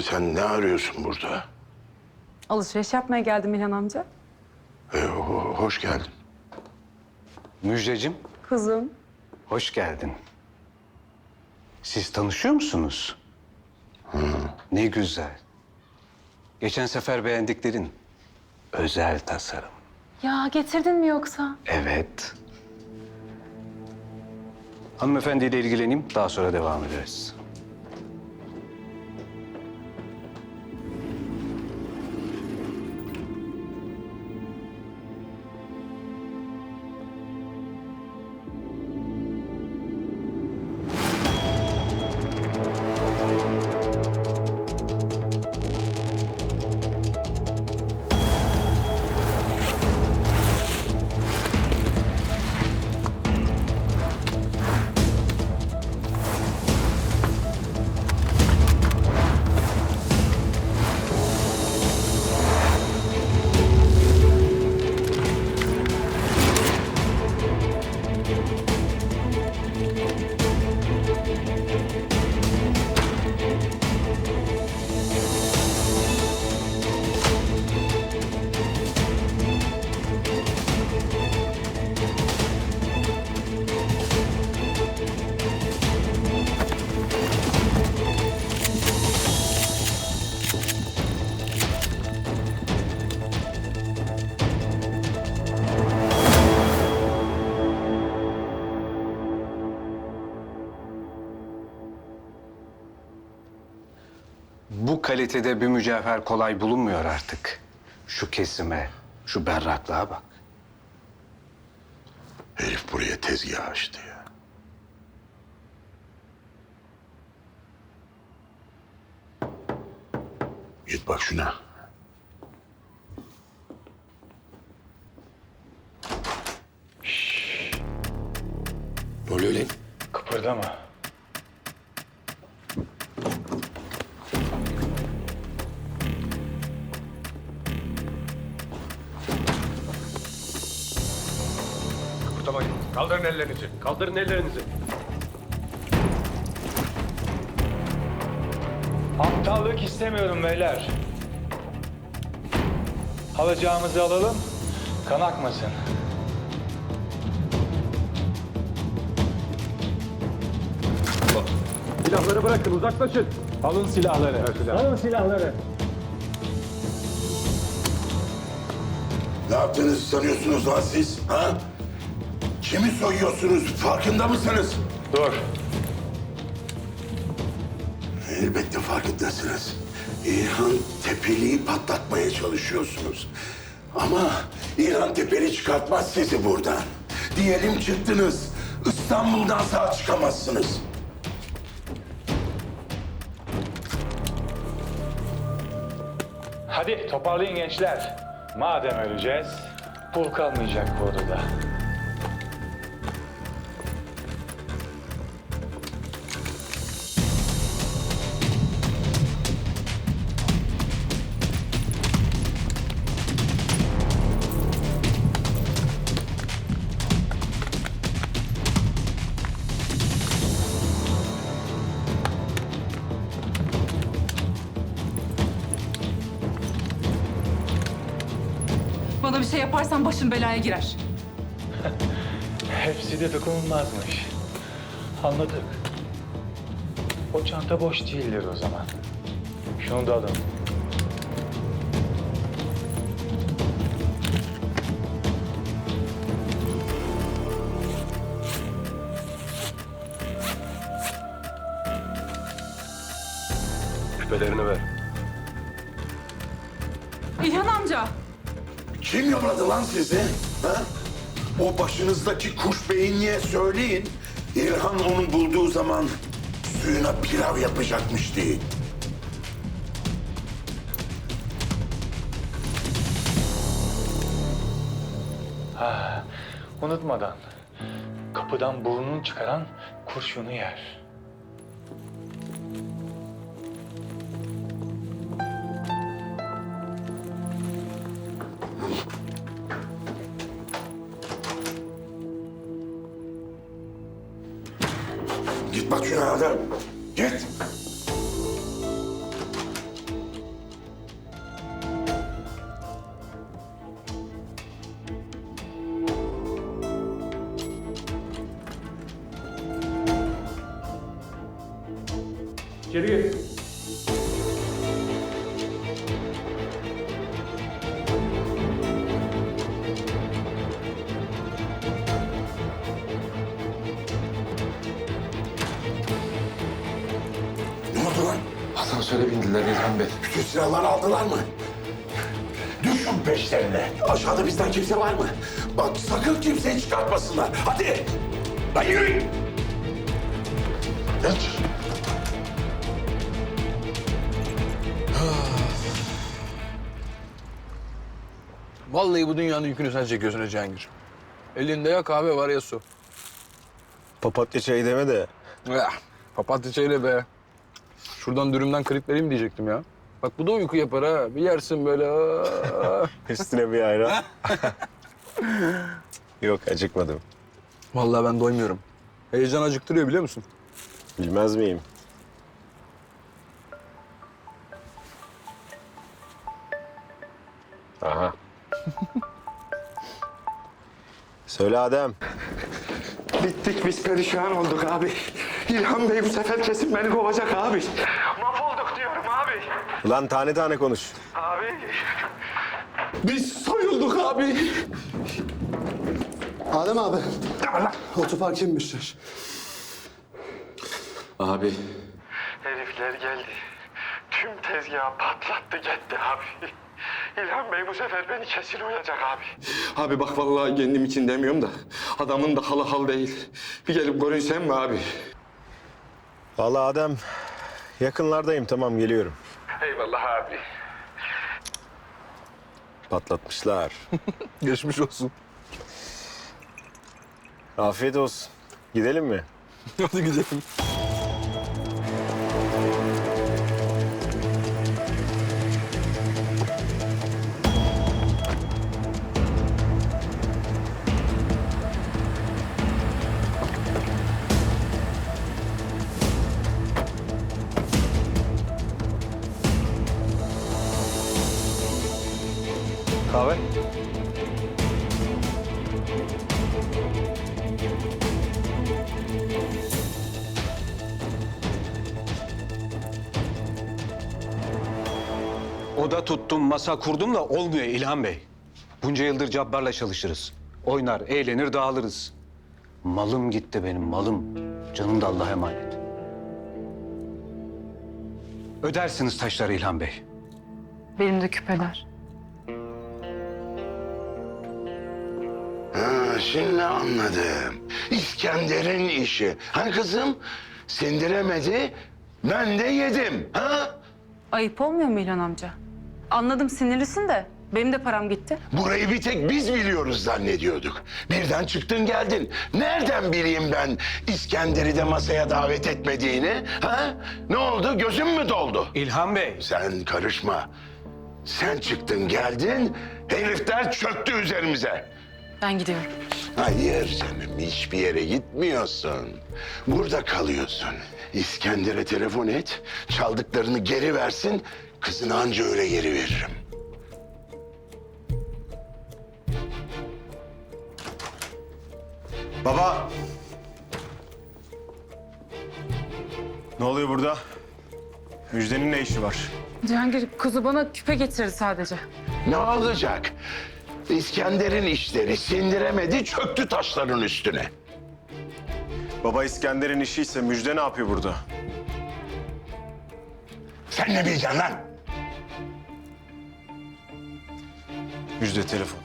Söyle sen ne arıyorsun burada? Alışveriş yapmaya geldim İlhan amca. Ee, ho- hoş geldin. Müjdecim, Kızım. hoş geldin. Siz tanışıyor musunuz? Ne güzel. Geçen sefer beğendiklerin özel tasarım. Ya getirdin mi yoksa? Evet. Hanımefendiyle ilgileneyim, daha sonra devam ederiz. Kalitede bir mücevher kolay bulunmuyor artık. Şu kesime, şu berraklığa bak. Herif buraya tezgah açtı ya. Git bak şuna. Şşş. Ne oluyor lan? Kıpırdama. Kaldırın ellerinizi. Kaldırın ellerinizi. Aptallık istemiyorum beyler. Alacağımızı alalım, kan akmasın. Silahları bırakın. Uzaklaşın. Alın silahları. Alın silahları. Ne yaptığınızı sanıyorsunuz lan siz? Ha? Kimi soyuyorsunuz? Farkında mısınız? Dur. Elbette farkındasınız. İlhan Tepeli'yi patlatmaya çalışıyorsunuz. Ama İlhan Tepeli çıkartmaz sizi buradan. Diyelim çıktınız. İstanbul'dan sağ çıkamazsınız. Hadi toparlayın gençler. Madem öleceğiz, pul kalmayacak bu odada. Şey yaparsan başın belaya girer. Hepsi de dokunulmazmış. Anladık. O çanta boş değildir o zaman. Şunu da alın. Küpelerini ver. Kim yolladı lan sizi? Ha? O başınızdaki kuş beyinliğe söyleyin. İlhan onu bulduğu zaman suyuna pilav yapacakmış değil. Unutmadan. Kapıdan burnunu çıkaran kurşunu yer. İçeri gir. Ne oldu lan? Asansöre bindiler İlhan Bey. Bütün silahları aldılar mı? Düşün peşlerine. Aşağıda bizden kimse var mı? Bak sakın kimseyi çıkartmasınlar. Hadi. Lan yürüyün. Geç. Vallahi bu dünyanın yükünü sen çekiyorsun ha Cihangir. Elinde ya kahve var ya su. Papatya çayı deme de. Ya, papatya çayıyla be. Şuradan dürümden kırık vereyim diyecektim ya. Bak bu da uyku yapar ha. Bir yersin böyle. aa. Üstüne bir ayran. Yok acıkmadım. Vallahi ben doymuyorum. Heyecan acıktırıyor biliyor musun? Bilmez miyim? Aha. Söyle Adem. Bittik biz perişan olduk abi. İlhan Bey bu sefer kesin beni kovacak abi. Mahvolduk diyorum abi. Ulan tane tane konuş. Abi. Biz soyulduk abi. Adem abi. Otopark inmişler. Abi Herifler geldi. Tüm tezgahı patlattı gitti abi. İlhan Bey bu sefer beni kesin uyacak abi. Abi bak vallahi kendim için demiyorum da adamın da halı hal değil. Bir gelip görünsen mi abi? Vallahi Adem yakınlardayım tamam geliyorum. Eyvallah abi. Patlatmışlar. Geçmiş olsun. Afiyet olsun. Gidelim mi? Hadi gidelim. Oda tuttum, masa kurdum da olmuyor İlhan Bey. Bunca yıldır Cabbar'la çalışırız. Oynar, eğlenir, dağılırız. Malım gitti benim, malım. Canım da Allah'a emanet. Ödersiniz taşları İlhan Bey. Benim de küpeler. Ha, şimdi anladım. İskender'in işi. Hani kızım? Sindiremedi, ben de yedim. Ha? Ayıp olmuyor mu İlhan amca? Anladım sinirlisin de benim de param gitti. Burayı bir tek biz biliyoruz zannediyorduk. Birden çıktın geldin. Nereden bileyim ben İskender'i de masaya davet etmediğini? Ha? Ne oldu? Gözüm mü doldu? İlhan Bey. Sen karışma. Sen çıktın geldin, herifler çöktü üzerimize. Ben gidiyorum. Hayır canım, hiçbir yere gitmiyorsun. Burada kalıyorsun. İskender'e telefon et, çaldıklarını geri versin, kızını anca öyle geri veririm. Baba. Ne oluyor burada? Müjdenin ne işi var? Cihangir kuzu bana küpe getirdi sadece. Ne olacak? İskender'in işleri sindiremedi, çöktü taşların üstüne. Baba İskender'in işi ise Müjde ne yapıyor burada? Sen ne bileceksin lan? Müjde telefon.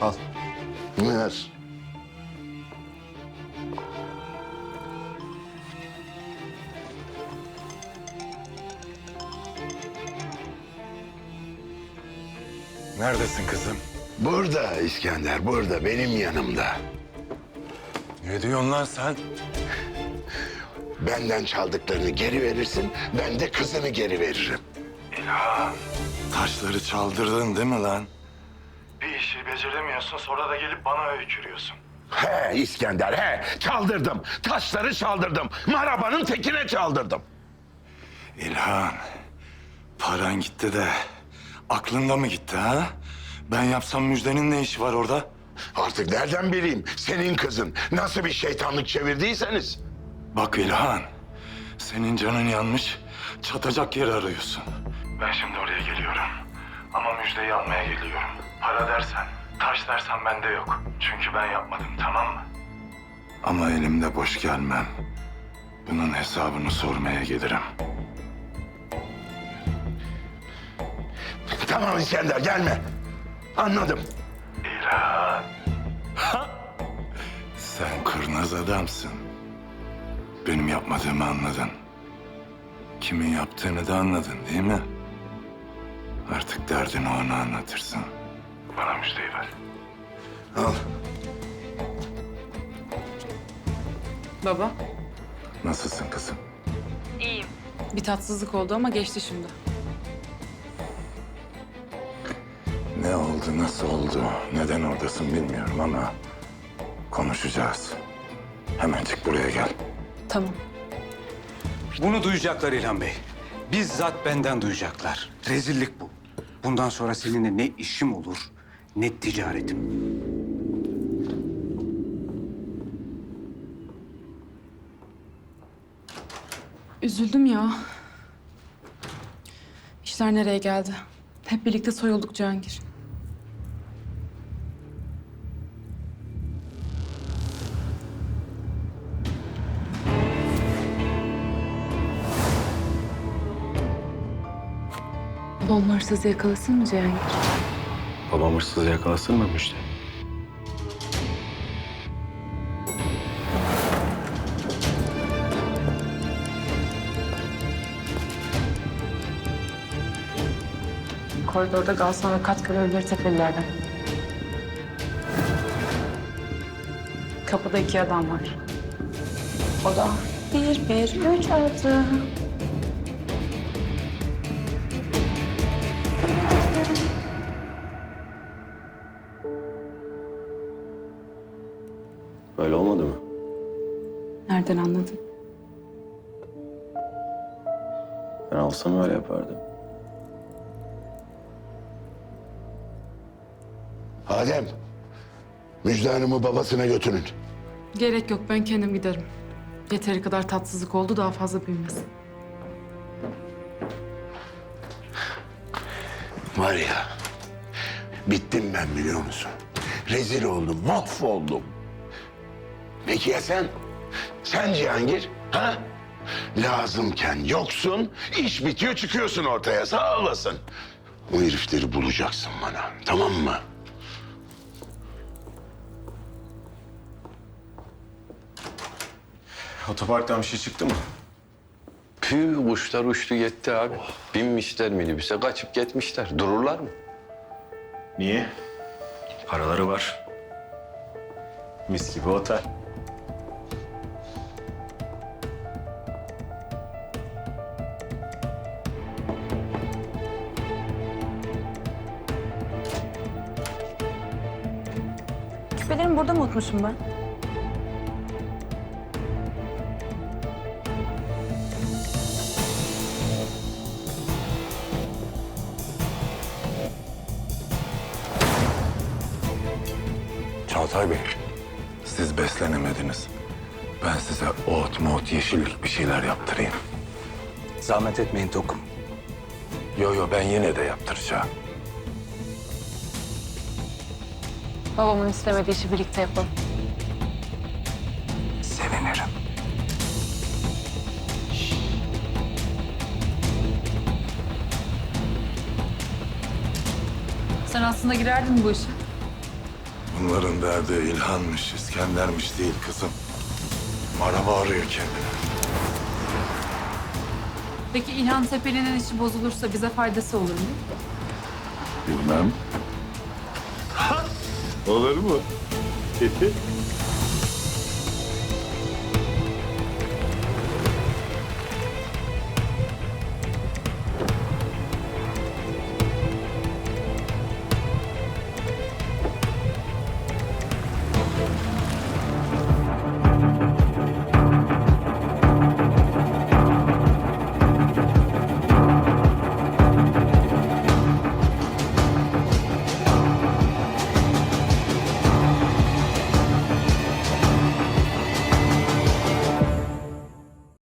Al. Ver. Neredesin kızım? Burada İskender, burada, benim yanımda. Ne diyorsun lan sen? Benden çaldıklarını geri verirsin, ben de kızını geri veririm. Taşları çaldırdın değil mi lan? Bir işi beceremiyorsun sonra da gelip bana öykürüyorsun. He İskender, he. Çaldırdım. Taşları çaldırdım. Marabanın tekine çaldırdım. İlhan, paran gitti de aklın da mı gitti ha? Ben yapsam Müjde'nin ne işi var orada? Artık nereden bileyim? Senin kızın. Nasıl bir şeytanlık çevirdiyseniz. Bak İlhan, senin canın yanmış, çatacak yer arıyorsun. Ben şimdi oraya geliyorum. Ama müjdeyi almaya geliyorum. Para dersen, taş dersen bende yok. Çünkü ben yapmadım, tamam mı? Ama elimde boş gelmem. Bunun hesabını sormaya gelirim. Tamam İskender gelme. Anladım. İlhan. Sen kurnaz adamsın. Benim yapmadığımı anladın. Kimin yaptığını da anladın değil mi? Artık derdini ona anlatırsın. Bana müjdeyi ver. Al. Baba, Nasılsın kızım? bir tatsızlık oldu ama geçti şimdi. Ne oldu, nasıl oldu, neden oradasın bilmiyorum ama konuşacağız. Hemen çık buraya gel. Tamam. Bunu duyacaklar İlhan Bey. Bizzat benden duyacaklar. Rezillik bu. Bundan sonra seninle ne işim olur, ne ticaretim. Üzüldüm ya. İşler nereye geldi? Hep birlikte soyulduk Cihangir. Babam hırsızı yakalasın mı Cihangir? Babam hırsızı yakalasın mı Müjde? Koridorda ve kat görevlileri tepelilerden. Kapıda iki adam var. O da bir, bir, üç altı. Böyle olmadı mı? Nereden anladın? Ben olsam öyle yapardım. Adem. Müjde Hanım'ı babasına götürün. Gerek yok ben kendim giderim. Yeteri kadar tatsızlık oldu daha fazla büyümesin. Var ya. Bittim ben biliyor musun? Rezil oldum, mahvoldum. Peki ya sen? Sen Cihangir, ha? Lazımken yoksun, iş bitiyor çıkıyorsun ortaya sağ olasın. Bu herifleri bulacaksın bana, tamam mı? Otoparktan bir şey çıktı mı? Püh kuşlar uçtu gitti abi. Binmişler minibüse kaçıp gitmişler. Dururlar mı? Niye? Paraları var. Mis gibi otel. Unutmuşum ben? Çağatay Bey, siz beslenemediniz. Ben size ot, mot, yeşillik bir şeyler yaptırayım. Zahmet etmeyin Tokum. Yo yo ben yine de yaptıracağım. Babamın istemediği işi birlikte yapalım. Sevinirim. Sen aslında girerdin bu işe. Bunların derdi İlhan'mış, İskender'miş değil kızım. Araba arıyor kendini. Peki İlhan Tepeli'nin işi bozulursa bize faydası olur mu? Bilmem. Olur mu?